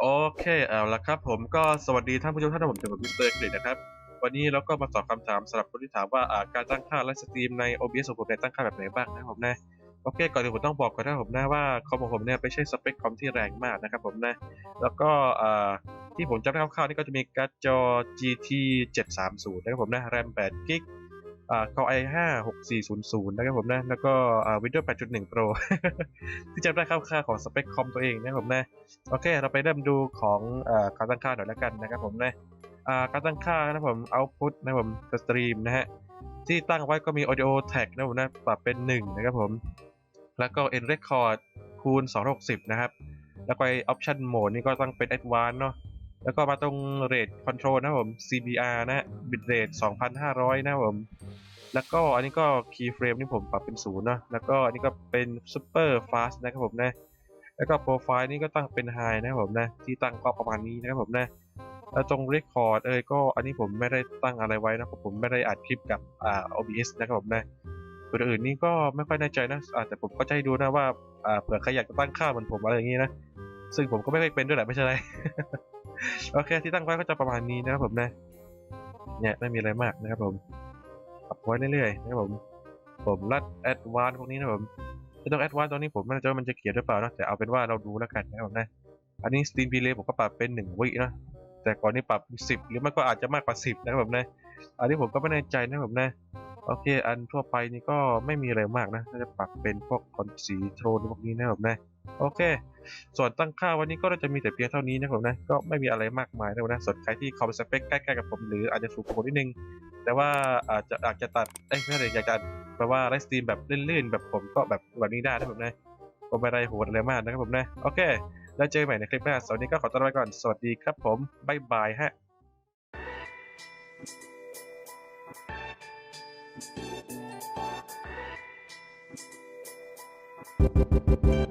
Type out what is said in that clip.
โอเคเอาละครับ ผมก็สวัสดีท่านผู้ชมท่านผมจากผมมิสเตอร์กฤษนะครับ วันนี้เราก็มาตอบคำถามสำหรับคนที่ถามว่าการตั้งค่าไลฟ์สตรีมใน OBS ของผมเนี่ยตั้งค่าแบบไหนบ้างนะครับผมนะโอเคก่อนอื่นผมต้องบอกก่อนนะผมนะว่าคอมของผมเนี่ยไม่ใช่สเปคคอมที่แรงมากนะครับผมนะ แล้วก็ที่ผมจำได้คร่าวๆนี่ก็จะมีการ์ดจอ GT 730 นะครับผมนะ RAM 8 g b อ่า Core i5 6400 นะครับผมนะ แล้วก็อ่า Windows 8.1 Pro ที่จำได้คร่าวๆของสเปคคอมตัวเองนะครับผมนะ โอเค เราไปเริ่มดูของอการตั้งค่าหน่อยแล้วกันนะครับผมนะอ่าการตั้งค่านะครับผม output นะครับผมสตรีมนะฮะ ที่ตั้งไว้ก็มี audio tag นะครับผมนะ ปรับเป็น 1 นะครับผม แล้วก็ end record คูณ 260 นะครับ แล้วก็ option mode นี่ก็ตั้งเป็น advanced เนาะแล้วก็มาตรง rate control นะครับผม CBR นะฮะ bit rate 2,500 นะครับผม แล้วก็อันนี้ก็ keyframe นี่ผมปรับเป็นศูนย์เนาะแล้วก็อันนี้ก็เป็น super fast นะครับผมนะแล้วก็โปรไฟล์นี่ก็ตั้งเป็น High นะครับผมนะที่ตั้งก็ประมาณนี้นะครับผมนะแล้วตรง Record เอ้ยก็อันนี้ผมไม่ได้ตั้งอะไรไว้นะเพราะผมไม่ได้อัดคลิปกับอ่า OBS นะครับผมนะส่วนอื่นนี่ก็ไม่ค่อยแน่ใจนะอ่าแต่ผมก็จะให้ดูนะว่าอ่าเผื่อใครอยากจะตั้งค่าเหมือนผมอะไรอย่างนี้นะซึ่งผมก็ไม่เคยเป็นด้วยแหละไม่ใช่ไรโอเคที่ตั้งไว้ก็จะประมาณนี้นะครับผมนะเนี่ยไม่มีอะไรมากนะครับผม ปรับไว้เรื่อยๆนะครับผม ผมรัดแอดวานพวกนี้นะผมที่ต้องแอดวานตอนนี้ผมไม่แน่ใจว่ามันจะเขียนหรือเปล่านะแต่เอาเป็นว่าเราดูแล้วกันนะครับนะอันนี้ Steam Delay ผมก็ปรับเป็นหนึ่งวินะแต่ก่อนนี้ปรับสิบหรือไมันก็อาจจะมากกว่าสิบนะครับผมนะอันนี้ผมก็ไม่แน่ใจนะครับผมนะโอเค อันทั่วไปนี่ก็ไม่มีอะไรมากนะจะปรับเป็นพวกคอนสีโทนพวกนี้นะครับผมนะ โอเค ส่วนตั้งค่าวันนี้ก็จะมีแต่เพียงเท่านี้นะครับผมนะ ก็ไม่มีอะไรมากมายนะครับนะส่วนใครที่คอมสเปคใกล้ๆกับผมหรืออาจจะสูงกว่าผมนิดนึง แต่ว่าอาจจะอยากจะตัดเอ้ยไม่ใช่อยากจะแปลว่าไลฟ์สตรีมแบบเลื่นๆแบบผมก็แบบแบบนี้ได้นะผมนะก็ไม่ได้โหดอะไรมากนะครับผมนะโอเค แล้วเจอกันใหม่ในคลิปหน้าสำหรับวันนี้ก็ขอตัวไปก่อนสวัสดีครับผมบ๊ายบายฮะ Thank